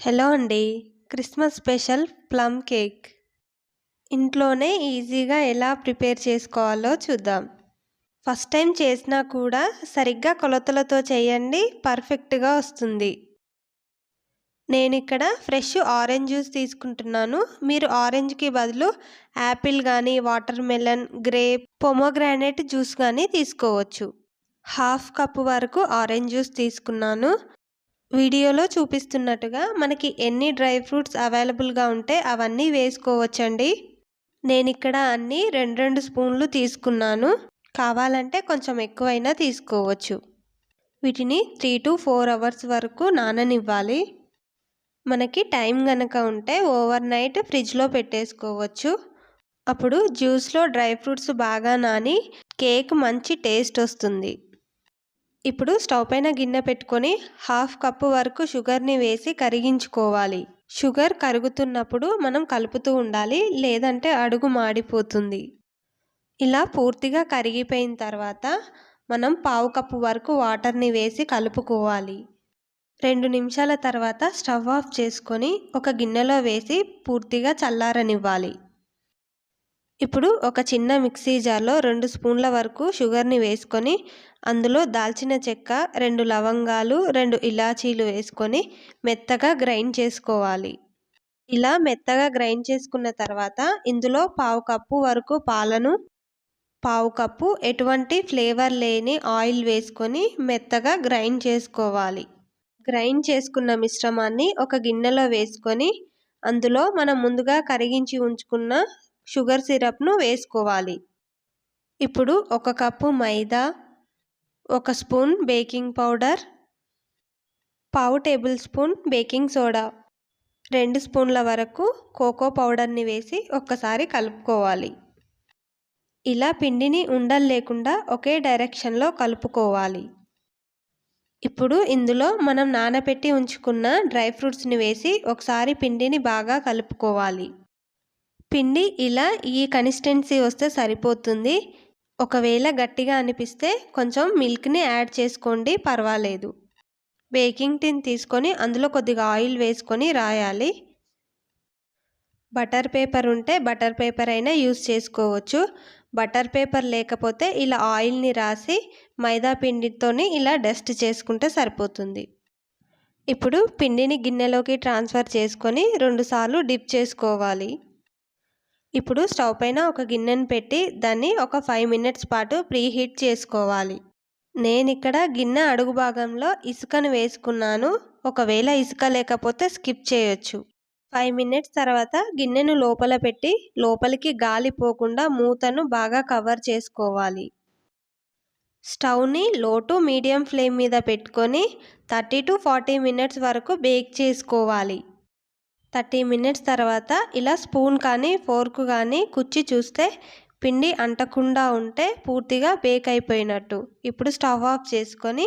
Hello అండి. Christmas special plum cake. ఇంట్లోనే ఈజీగా ఎలా ప్రిపేర్ చేసుకోవాలో చూద్దాం. ఫస్ట్ టైం చేసినా కూడా సరిగ్గా కొలతలతో చేయండి పర్ఫెక్ట్గా వస్తుంది. నేను ఇక్కడ ఫ్రెష్ ఆరెంజ్ జ్యూస్ తీసుకుంటున్నాను. మీరు ఆరెంజ్కి బదులు యాపిల్ కానీ watermelon grape pomegranate juice కానీ తీసుకోవచ్చు. హాఫ్ కప్ వరకు ఆరెంజ్ జ్యూస్ తీసుకున్నాను. వీడియోలో చూపిస్తున్నట్టుగా మనకి ఎన్ని డ్రై ఫ్రూట్స్ అవైలబుల్గా ఉంటే అవన్నీ వేసుకోవచ్చండి. నేను ఇక్కడ అన్నీ రెండు రెండు స్పూన్లు తీసుకున్నాను. కావాలంటే కొంచెం ఎక్కువైనా తీసుకోవచ్చు. వీటిని త్రీ టు ఫోర్ అవర్స్ వరకు నాననివ్వాలి. మనకి టైం గనక ఉంటే ఓవర్ నైట్ ఫ్రిడ్జ్లో పెట్టేసుకోవచ్చు. అప్పుడు జ్యూస్లో డ్రై ఫ్రూట్స్ బాగా నాని కేక్ మంచి టేస్ట్ వస్తుంది. ఇప్పుడు స్టవ్ పైన గిన్నె పెట్టుకొని హాఫ్ కప్పు వరకు షుగర్ని వేసి కరిగించుకోవాలి. షుగర్ కరుగుతున్నప్పుడు మనం కలుపుతూ ఉండాలి లేదంటే అడుగు మాడిపోతుంది. ఇలా పూర్తిగా కరిగిపోయిన తర్వాత మనం పావు కప్పు వరకు వాటర్ని వేసి కలుపుకోవాలి. రెండు నిమిషాల తర్వాత స్టవ్ ఆఫ్ చేసుకొని ఒక గిన్నెలో వేసి పూర్తిగా చల్లారనివ్వాలి. ఇప్పుడు ఒక చిన్న మిక్సీ జార్లో రెండు స్పూన్ల వరకు షుగర్ని వేసుకొని అందులో దాల్చిన చెక్క రెండు లవంగాలు రెండు ఇలాచీలు వేసుకొని మెత్తగా గ్రైండ్ చేసుకోవాలి. ఇలా మెత్తగా గ్రైండ్ చేసుకున్న తర్వాత ఇందులో పావు కప్పు వరకు పాలను పావు కప్పు ఎటువంటి ఫ్లేవర్ లేని ఆయిల్ వేసుకొని మెత్తగా గ్రైండ్ చేసుకోవాలి. గ్రైండ్ చేసుకున్న మిశ్రమాన్ని ఒక గిన్నెలో వేసుకొని అందులో మనం ముందుగా కరిగించి ఉంచుకున్న షుగర్ సిరప్ను వేసుకోవాలి. ఇప్పుడు ఒక కప్పు మైదా ఒక స్పూన్ బేకింగ్ పౌడర్ పావు టేబుల్ స్పూన్ బేకింగ్ సోడా రెండు స్పూన్ల వరకు కోకో పౌడర్ని వేసి ఒక్కసారి కలుపుకోవాలి. ఇలా పిండిని ఉండలు లేకుండా ఒకే డైరెక్షన్లో కలుపుకోవాలి. ఇప్పుడు ఇందులో మనం నానబెట్టి ఉంచుకున్న డ్రై ఫ్రూట్స్ని వేసి ఒకసారి పిండిని బాగా కలుపుకోవాలి. పిండి ఇలా ఈ కన్సిస్టెన్సీ వస్తే సరిపోతుంది. ఒకవేళ గట్టిగా అనిపిస్తే కొంచెం మిల్క్ని యాడ్ చేసుకోండి పర్వాలేదు. బేకింగ్ టిన్ తీసుకొని అందులో కొద్దిగా ఆయిల్ వేసుకొని రాయాలి. బటర్ పేపర్ ఉంటే బటర్ పేపర్ అయినా యూస్ చేసుకోవచ్చు. బటర్ పేపర్ లేకపోతే ఇలా ఆయిల్ని రాసి మైదా పిండితోని ఇలా డస్ట్ చేసుకుంటే సరిపోతుంది. ఇప్పుడు పిండిని గిన్నెలోకి ట్రాన్స్ఫర్ చేసుకొని రెండుసార్లు డిప్ చేసుకోవాలి. ఇప్పుడు స్టవ్ పైన ఒక గిన్నెను పెట్టి దాన్ని ఒక ఫైవ్ మినిట్స్ పాటు ప్రీ హీట్ చేసుకోవాలి. నేను ఇక్కడ గిన్నె అడుగు భాగంలో ఇసుకను వేసుకున్నాను. ఒకవేళ ఇసుక లేకపోతే స్కిప్ చేయొచ్చు. ఫైవ్ మినిట్స్ తర్వాత గిన్నెను లోపల పెట్టి లోపలికి గాలి పోకుండా మూతను బాగా కవర్ చేసుకోవాలి. స్టవ్ని లో టు మీడియం ఫ్లేమ్ మీద పెట్టుకొని థర్టీ టు ఫార్టీ మినిట్స్ వరకు బేక్ చేసుకోవాలి. థర్టీ మినిట్స్ తర్వాత ఇలా స్పూన్ కానీ ఫోర్క్ కానీ కుచ్చి చూస్తే పిండి అంటకుండా ఉంటే పూర్తిగా బేక్ అయిపోయినట్టు. ఇప్పుడు స్టవ్ ఆఫ్ చేసుకొని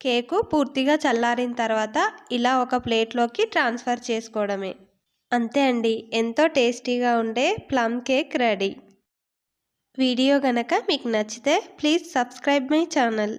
కేకు పూర్తిగా చల్లారిన తర్వాత ఇలా ఒక ప్లేట్లోకి ట్రాన్స్ఫర్ చేసుకోవడమే. అంతే అండి. ఎంతో టేస్టీగా ఉండే ప్లమ్ కేక్ రెడీ. వీడియో గనక మీకు నచ్చితే ప్లీజ్ సబ్స్క్రైబ్ మై ఛానల్.